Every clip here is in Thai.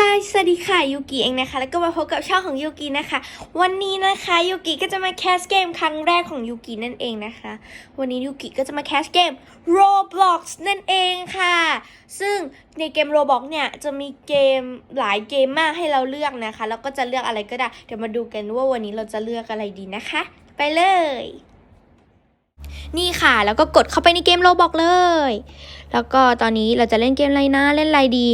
ฮายสวัสดีค่ะยูกิเองนะคะ แล้วก็มาพบกับช่องของยูกินะคะ วันนี้นะคะยูกิก็จะมาแคสเกมครั้งแรกของยูกินั่นเองนะคะ วันนี้ยูกิก็จะมาแคสเกม Roblox นั่นเองค่ะ ซึ่งในเกม Roblox เนี่ยจะมีเกมหลายเกมมากให้เราเลือกนะคะ แล้วก็จะเลือกอะไรก็ได้ เดี๋ยวมาดูกันว่าวันนี้เราจะเลือกอะไรดีนะคะ ไปเลย นี่ค่ะ แล้วก็กดเข้าไปในเกม Roblox เลย แล้วก็ตอนนี้เราจะเล่นเกมอะไรนะ เล่นอะไรดี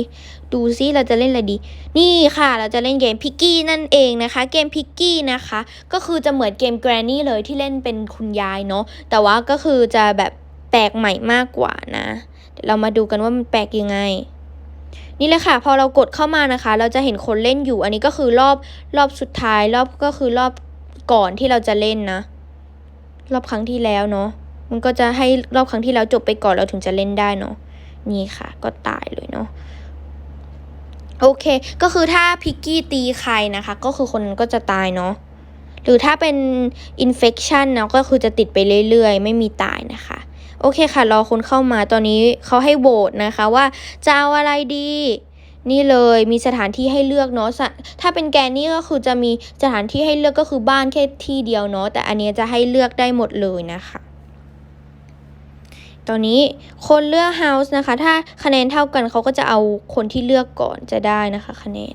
ดูซิเราจะเล่นอะไรดี นี่ค่ะ เราจะเล่นเกมพิกกี้นั่นเองนะคะ เกมพิกกี้นะคะ ก็คือจะเหมือนเกมแกรนนี่เลยที่เล่นเป็นคุณยายเนาะ แต่ว่าก็คือจะแบบแปลกใหม่มากกว่านะ เดี๋ยวเรามาดูกันว่ามันแปลกยังไงนี่เลยค่ะ พอเรากดเข้ามานะคะ เราจะเห็นคนเล่นอยู่ อันนี้ก็คือรอบรอบสุดท้ายรอบก็คือรอบก่อนที่เราจะเล่นนะ รอบครั้งที่แล้วเนาะ มันก็จะให้รอบครั้งที่แล้วจบไปก่อนเราถึงจะเล่นได้เนาะนี่ค่ะ ก็ตายเลยเนาะโอเค ก็คือถ้าพิกกี้ตีใครนะคะ ก็คือคนนั้นก็จะตายเนาะหรือถ้าเป็นอินเฟ t ชันเนาะก็คือจะติดไปเรื่อยๆ ไม่มีตายนะคะ โอเคค่ะ รอคนเข้ามาตอนนี้เขาให้โหวตนะคะว่าจะเอาอะไรดี นี่เลยมีสถานที่ให้เลือกเนาะสะถ้าเป็นแกนนี่ก็คือจะมีสถานที่ให้เลือกก็คือบ้านแค่ที่เดียวเนาะแต่อันนี้จะให้เลือกได้หมดเลยนะคะ ตอนนี้คนเลือก House นะคะ ถ้าคะแนนเท่ากันเขาก็จะเอาคนที่เลือกก่อนจะได้นะคะคะแนน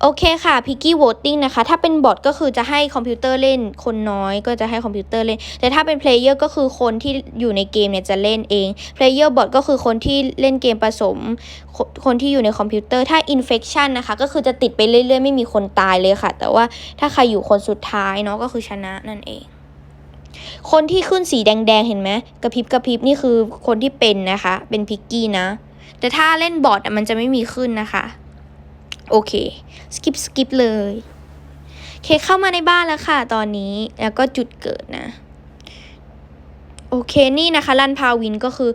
โอเคค่ะ Piggy Voting นะคะ ถ้าเป็นบอทก็คือจะให้คอมพิวเตอร์เล่น คนน้อยก็จะให้คอมพิวเตอร์เล่น แต่ถ้าเป็น Player ก็คือคนที่อยู่ในเกมเนี่ยจะเล่นเอง Player Bot ก็คือคนที่เล่นเกมผสมคนคนที่อยู่ในคอมพิวเตอร์ถ้า Infection นะคะ ก็คือจะติดไปเรื่อยๆ ไม่มีคนตายเลยค่ะ แต่ว่าถ้าใครอยู่คนสุดท้ายเนาะก็คือชนะนั่นเอง คนที่ขึ้นสีแดงๆ เห็นไหมกระพริบกระพริบนี่คือคนที่เป็นนะคะ เป็นพิกกี้นะ แต่ถ้าเล่นบอทอะมันจะไม่มีขึ้นนะคะ โอเค สกิปสกิปเลยเคเข้ามาในบ้านแล้วค่ะตอนนี้แล้วก็จุดเกิดนะ โอเคนี่นะคะลันพาวินก็คือ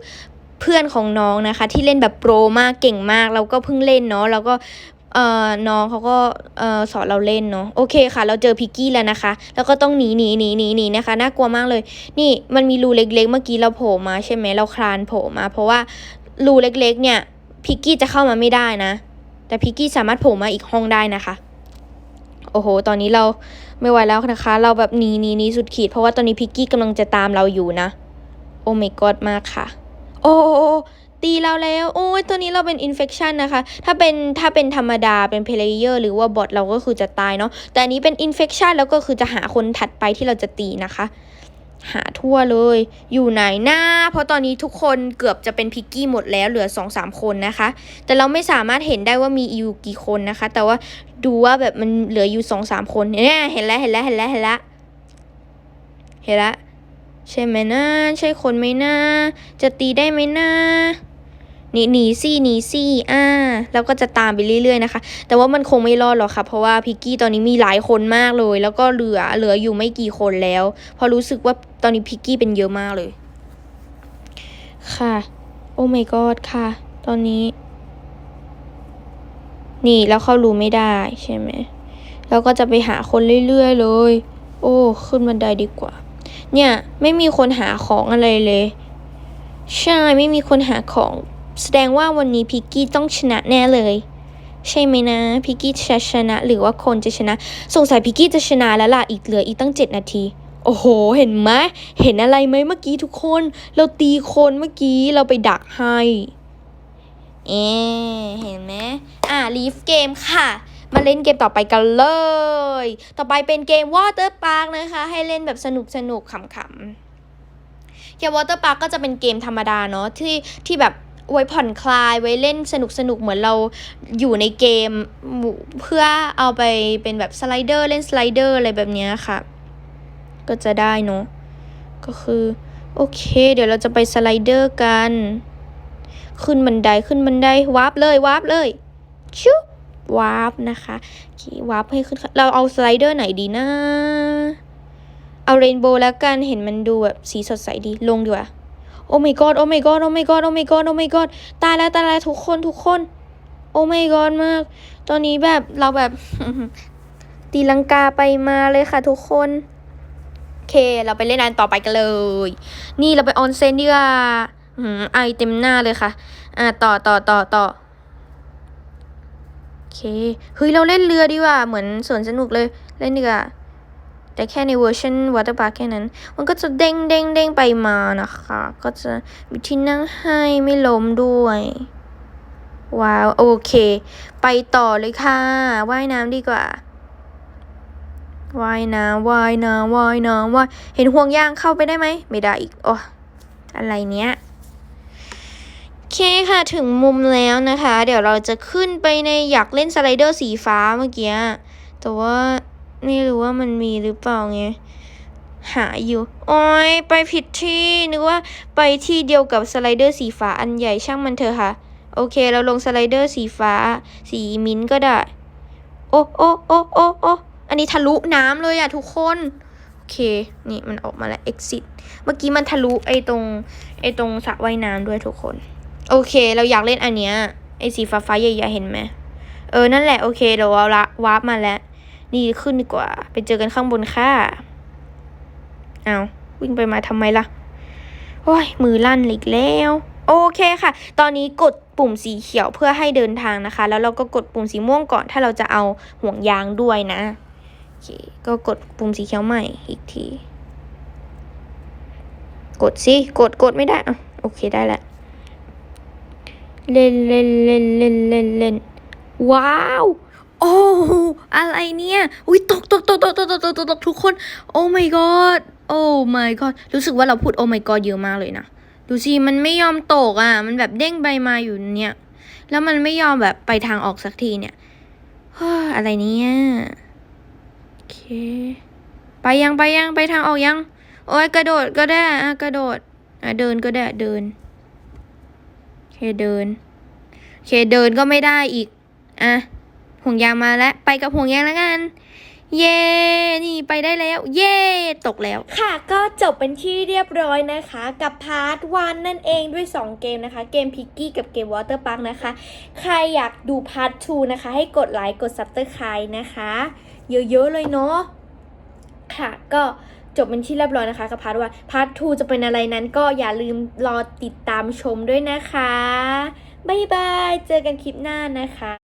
เพื่อนของน้องนะคะ ที่เล่นแบบโปรมากเก่งมากเราก็เพิ่งเล่นเนาะแล้วก็ เอ่อน้องเขาก็เอ่อสอนเราเล่นเนาะโอเคค่ะ เราเจอพิกกี้แล้วนะคะ แล้วก็ต้องหนีหนีหนีหนีหนีนะคะน่ากลัวมากเลย นี่มันมีรูเล็กๆ เมื่อกี้เราโผล่มาใช่ไหมเราคลานโผล่มา เพราะว่ารูเล็กๆ เนี่ยพิกกี้จะเข้ามาไม่ได้นะ แต่พิกกี้สามารถโผล่มาอีกห้องได้นะคะ โอ้โห ตอนนี้เราไม่ไหวแล้วนะคะ เราแบบหนีหนีหนีสุดขีด เพราะว่าตอนนี้พิกกี้กำลังจะตามเราอยู่นะ โอ้ my god มากค่ะ โอ้โอ้โอ้ ตีเราแล้ว โอ้ยตัวนี้เราเป็นอินเฟ t ชันนะคะ ถ้าเป็นถ้าเป็นธรรมดาเป็นเพลเยอร์หรือว่าบอทเราก็คือจะตายเนาะ แต่อันนี้เป็นอินเฟ t ชันแล้วก็คือจะหาคนถัดไปที่เราจะตีนะคะ หาทั่วเลย อยู่ไหนหน้า เพราะตอนนี้ทุกคนเกือบจะเป็นพิกกี้หมดแล้วเหลือ2อสามคนนะคะ แต่เราไม่สามารถเห็นได้ว่ามีอยู่กี่คนนะคะ แต่ว่าดูว่าแบบมันเหลืออยู่สองสามคนเนี่ยเห็นแล้วเห็นแล้วเห็นแล้วเห็นแล้วเห็นแล้วใช่ไหมนะใช่คนไหมนะจะตีได้ไหมนะ หนีหนีซี่หนีซี่อ่าแล้วก็จะตามไปเรื่อยๆนะคะ แต่ว่ามันคงไม่รอดหรอกค่ะ เพราะว่าพิกกี้ตอนนี้มีหลายคนมากเลย แล้วก็เหลือเหลืออยู่ไม่กี่คนแล้วเพอรู้สึกว่าตอนนี้พิกกี้เป็นเยอะมากเลย ค่ะ โอ้ my god ค่ะ ตอนนี้ นี่แล้วเขารู้ไม่ได้ใช่ไหมแล้วก็จะไปหาคนเรื่อยๆเลย โอ้ ขึ้นบันไดดีกว่า เนี่ย ไม่มีคนหาของอะไรเลย ใช่ ไม่มีคนหาของ แสดงว่าวันนี้พิกกี้ต้องชนะแน่เลย ใช่ไหมนะพิกกี้จะชนะหรือว่าคนจะชนะ สงสัยพิกกี้จะชนะแล้วล่ะอีกเหลืออีกตั้งเจ็ดนาที โอ้โห เห็นไหมเห็นอะไรไหมเมื่อกี้ทุกคน เราตีคนเมื่อกี้เราไปดักให้เอเห็นไหมอ่าลีฟเกมค่ะ มาเล่นเกมต่อไปกันเลย ต่อไปเป็นเกม Water Park นะคะ ให้เล่นแบบสนุกสนุกขำๆเกม Water Park ก็จะเป็นเกมธรรมดาเนาะที่ที่แบบ ไว้ผ่อนคลายไว้เล่นสนุกสนุกๆเหมือนเราอยู่ในเกม เพื่อเอาไปเป็นแบบสไลเดอร์เล่นสไลเดอร์อะไรแบบนี้ค่ะ ก็จะได้เนาะก็คือ โอเค เดี๋ยวเราจะไปสไลเดอร์กัน ขึ้นบันไดขึ้นบันไดวาร์ปเลยวาร์ปเลยชุบวาร์ปนะคะโอเควาร์ปให้ขึ้น เราเอาสไลเดอร์ไหนดีนะ เอาเรนโบว์แล้วกัน เห็นมันดูแบบสีสดใสดี ลงดีกว่า โอ้ my god โอ้ my god โอ้ my god โอ้ my god โอ้ my god ตายแล้วตายแล้วทุกคนทุกคน โอ้ my god มาก ตอนนี้แบบเราแบบ ตีลังกาไปมาเลยค่ะทุกคนโอเค เราไปเล่นอันต่อไปกันเลย นี่เราไปออนเซนดีกว่าอืมไอเต็มหน้าเลยค่ะ อ่าต่อต่อต่อต่อโอเคเคเฮ้ยเราเล่นเรือดีกว่าเหมือนสวนสนุกเลยเล่นดีกว่า แต่แค่ในเวอร์ชันวอเตอร์พาร์คแค่นั้น มันก็จะเด้งเด้งเด้งไปมานะคะ ก็จะมีที่นั่งให้ไม่ล้มด้วย ว้าว โอเค ไปต่อเลยค่ะ ว่ายน้ำดีกว่า ว่ายน้ำว่ายน้ำว่ายน้ำว่ายเห็นห่วงยางเข้าไปได้ไหม ไม่ได้อีก โอ้อะไรเนี้ยโอเคค่ะ ถึงมุมแล้วนะคะ เดี๋ยวเราจะขึ้นไปในอยากเล่นสไลเดอร์สีฟ้าเมื่อกี้ แต่ว่า ไม่รู้ว่ามันมีหรือเปล่าไง หาอยู่ โอ้ยไปผิดที่ นึกว่าไปที่เดียวกับสไลเดอร์สีฟ้าอันใหญ่ช่างมันเถอะค่ะ โอเค เราลงสไลเดอร์สีฟ้า สีมิ้นก็ได้ โอ้โอ้โอ้โอ้โอ้อันนี้ทะลุน้ำเลยอะทุกคนโอเค นี่มันออกมาแล้ว exit เมื่อกี้มันทะลุไอ้ตรงไอ้ตรงสระว่ายน้ำด้วยทุกคน โอเค เราอยากเล่นอันเนี้ยไอ้สีฟ้าฟ้าๆใหญ่ๆเห็นไหม เออ นั่นแหละ โอเคเดี๋ยวเราละวาร์ปมาแล้ว นี่ขึ้นดีกว่า ไปเจอกันข้างบนค่ะ เอาวิ่งไปมาทำไมล่ะ โอ้ย มือลั่นอีกแล้ว โอเคค่ะ ตอนนี้กดปุ่มสีเขียวเพื่อให้เดินทางนะคะ แล้วเราก็กดปุ่มสีม่วงก่อน ถ้าเราจะเอาห่วงยางด้วยนะ โอเค ก็กดปุ่มสีเขียวใหม่อีกที กดสิ กด กดไม่ได้อะโอเคได้แล้วเล่นเล่นเล่นเล่นเล่นเล่นว้าว โอ้อะไรเนี่ยอุ้ยตกตกตกตกตกตกตกตกตกทุกคน โอ้ my god โอ้ my god รู้สึกว่าเราพูดโอ้ my god เยอะมากเลยนะ ดูสิ มันไม่ยอมตกอะ มันแบบเด้งไปมาอยู่เนี่ย แล้วมันไม่ยอมแบบไปทางออกสักทีเนี่ยเฮ้ยอะไรเนี่ย โอเค ไปยังไปยังไปทางออกยัง โอ้ยกระโดดก็ได้อะกระโดดอะเดินก็ได้เดินโอเคเดินโอเคเดินก็ไม่ได้อีก อะ ห่วงยางมาแล้วไปกับห่วงยางแล้วกัน เย้นี่ไปได้แล้ว เย้ตกแล้ว ค่ะก็จบเป็นที่เรียบร้อยนะคะ กับพาร์ทวันนั่นเองด้วย 2 เกมนะคะ เกมพิกกี้กับเกมวอเตอร์พาร์คนะคะ ใครอยากดูพาร์ท2นะคะ ให้กดไลค์กดซับสไครต์นะคะ เยอะๆเลยเนาะค่ะก็จบเป็นที่เรียบร้อยนะคะกับพาร์ทวันพาร์ท2จะเป็นอะไรนั้นก็อย่าลืมรอติดตามชมด้วยนะคะ บ๊ายบาย เจอกันคลิปหน้านะคะ